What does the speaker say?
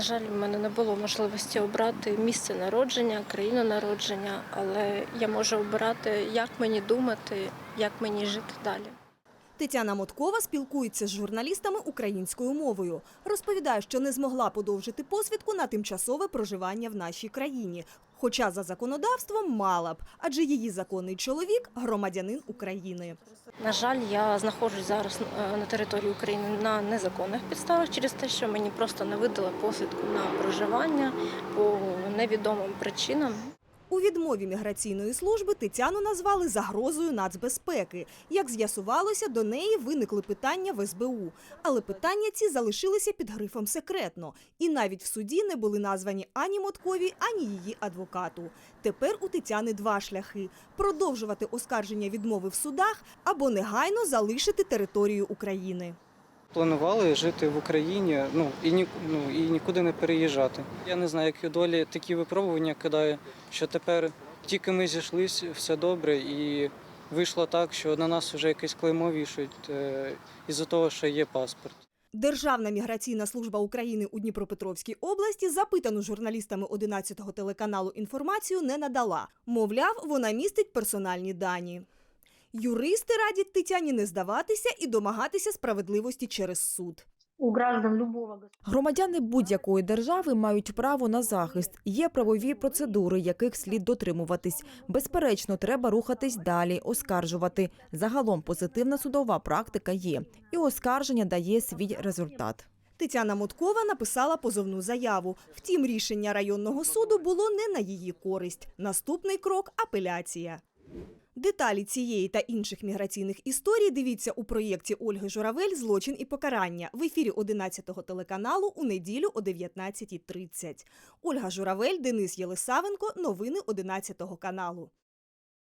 На жаль, в мене не було можливості обрати місце народження, країну народження, але я можу обирати, як мені думати, як мені жити далі. Тетяна Моткова спілкується з журналістами українською мовою. Розповідає, що не змогла подовжити посвідку на тимчасове проживання в нашій країні. Хоча за законодавством мала б, адже її законний чоловік громадянин України. На жаль, я знаходжусь зараз е, на території України на незаконних підставах через те, що мені просто не видали посвідку на проживання по невідомим причинам. У відмові міграційної служби Тетяну назвали загрозою нацбезпеки. Як з'ясувалося, до неї виникли питання в СБУ. Але питання ці залишилися під грифом секретно. І навіть в суді не були названі ані Моткові, ані її адвокату. Тепер у Тетяни два шляхи: продовжувати оскарження відмови в судах або негайно залишити територію України. Планували жити в Україні, ну і ні, ну і нікуди не переїжджати. Я не знаю, які долі такі випробування кидає, що тепер тільки ми зійшлись, все добре, і вийшло так, що на нас вже якесь клеймо вішають е, із-за того, що є паспорт. Державна міграційна служба України у Дніпропетровській області запитану журналістами 11-го телеканалу інформацію не надала. Мовляв, вона містить персональні дані. Юристи радять Тетяні не здаватися і домагатися справедливості через суд. у граждан любого. Громадяни будь-якої держави мають право на захист. Є правові процедури, яких слід дотримуватись. Безперечно, треба рухатись далі, оскаржувати. Загалом позитивна судова практика є, і оскарження дає свій результат. Тетяна Моткова написала позовну заяву. Втім, рішення районного суду було не на її користь. Наступний крок апеляція. Деталі цієї та інших міграційних історій дивіться у проєкті Ольги Журавель Злочин і покарання в ефірі 11-го телеканалу у неділю о 19.30. Ольга Журавель, Денис Єлисавенко. Новини 11-го каналу.